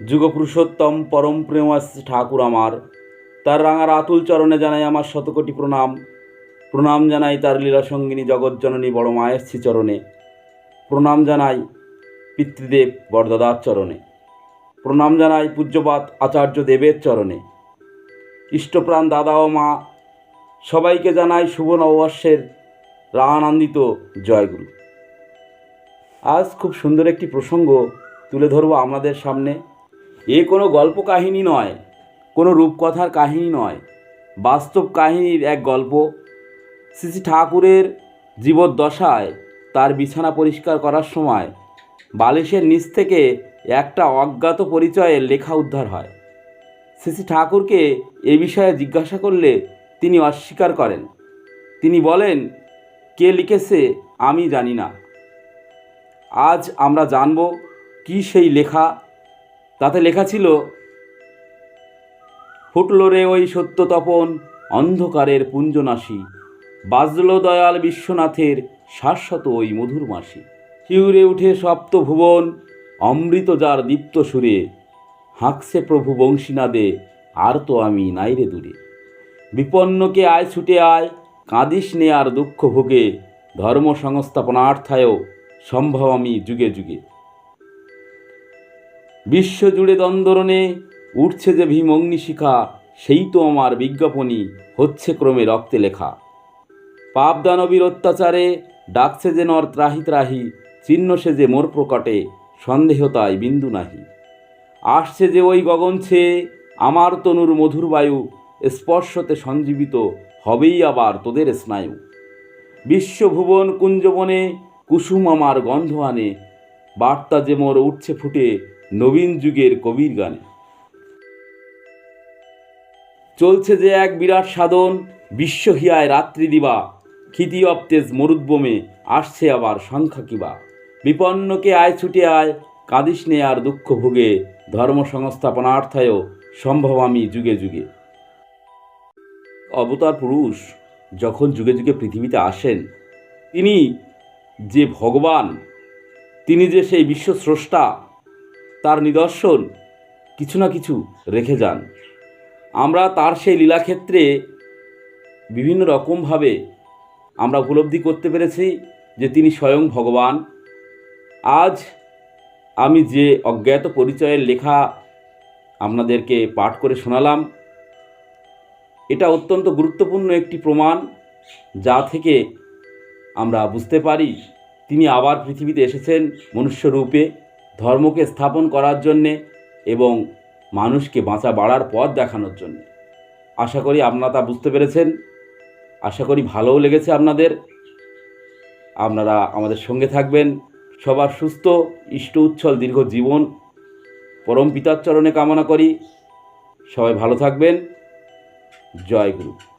যুগপুরুষোত্তম পরম প্রেমাস ঠাকুর আমার। তার রাঙার আতুল চরণে জানাই আমার শতকোটি প্রণাম। প্রণাম জানাই তার লীলাসঙ্গিনী জগজ্জননী বড় মায়ের শ্রীচরণে প্রণাম জানাই পিতৃদেব বরদাদার চরণে। প্রণাম জানাই পূজ্যপাত আচার্য দেবের চরণে। ইষ্টপ্রাণ দাদা ও মা, সবাইকে জানাই শুভ নববর্ষের রানান্দিত জয়গুরু। আজ খুব সুন্দর একটি প্রসঙ্গ তুলে ধরবো আমাদের সামনে। এ কোনো গল্প কাহিনী নয়, কোনো রূপকথার কাহিনী নয়, বাস্তব কাহিনীর এক গল্প। শ্রী ঠাকুরের জীবদ্দশায় তার বিছানা পরিষ্কার করার সময় বালিশের নিচ থেকে একটা অজ্ঞাত পরিচয়ের লেখা উদ্ধার হয়। শ্রী ঠাকুরকে এ বিষয়ে জিজ্ঞাসা করলে তিনি অস্বীকার করেন। তিনি বলেন, কে লিখেছে আমি জানি না। আজ আমরা জানব কি সেই লেখা তাতে লেখা ছিল, ফুটল রে ওই সত্য তপন, অন্ধকারের পুঞ্জনাশী, বাজল দয়াল বিশ্বনাথের শাশ্বত ওই মধুর মাসি। শিউরে উঠে সপ্ত ভুবন অমৃত যার দীপ্ত সুরে, হাঁকছে প্রভু বংশীনাদে, আর তো আমি নাইরে দূরে। বিপন্নকে আয় ছুটে আয়, কাঁদিস নে আর দুঃখ ভোগে ধর্ম সংস্থাপনার্থায়ও সম্ভব আমি যুগে যুগে। বিশ্বজুড়ে দ্বন্দ্বরণে উঠছে যে ভীম অগ্নিশিখা সেই তো আমার বিজ্ঞাপনী, হচ্ছে ক্রমে রক্তে লেখা। পাপ দানবীর অত্যাচারে ডাকছে যে নর ত্রাহি ত্রাহি চিহ্ন সে যে মোর প্রকটে, সন্দেহ তাই বিন্দু নাহি। আসছে যে ওই গগন ছেয়ে আমার তনুর মধুর বায়ু, স্পর্শতে সঞ্জীবিত, হবেই আবার তোদের স্নায়ু। বিশ্বভুবন কুঞ্জবনে, কুসুম আমার গন্ধ আনে, বার্তা যে মোর উঠছে ফুটে নবীন যুগের কবির গানে। চলছে যে এক বিরাট সাধন বিশ্বহিয়ায় রাত্রি দিবা, ক্ষিতি অপ্তেজ মরুদ্বমে আসছে আবার সংখ্যা কিবা বিপন্নকে আয় ছুটে আয়, কাঁদিস নে আর দুঃখ ভোগে, ধর্ম সংস্থাপনার্থায়ও সম্ভব আমি যুগে যুগে। অবতার পুরুষ যখন যুগে যুগে পৃথিবীতে আসেন, তিনি যে ভগবান, তিনি যে সেই বিশ্ব স্রষ্টা তার নিদর্শন কিছু না কিছু রেখে যান। আমরা তার সেই লীলাক্ষেত্রে বিভিন্ন রকমভাবে আমরা উপলব্ধি করতে পেরেছি যে তিনি স্বয়ং ভগবান। আজ আমি যে অজ্ঞাত পরিচয়ের লেখা আপনাদেরকে পাঠ করে শোনালাম, এটা অত্যন্ত গুরুত্বপূর্ণ একটি প্রমাণ যা থেকে আমরা বুঝতে পারি, তিনি আবার পৃথিবীতে এসেছেন মনুষ্য রূপে ধর্মকে স্থাপন করার জন্যে এবং মানুষকে বাঁচা বাড়ার পথ দেখানোর জন্য। আশা করি আপনারা তা বুঝতে পেরেছেন। আশা করি ভালোও লেগেছে আপনাদের। আপনারা আমাদের সঙ্গে থাকবেন। সবার সুস্থ, ইষ্ট, উচ্ছল, দীর্ঘ জীবন পরম পিতার চরণে কামনা করি। সবাই ভালো থাকবেন। জয় গুরু।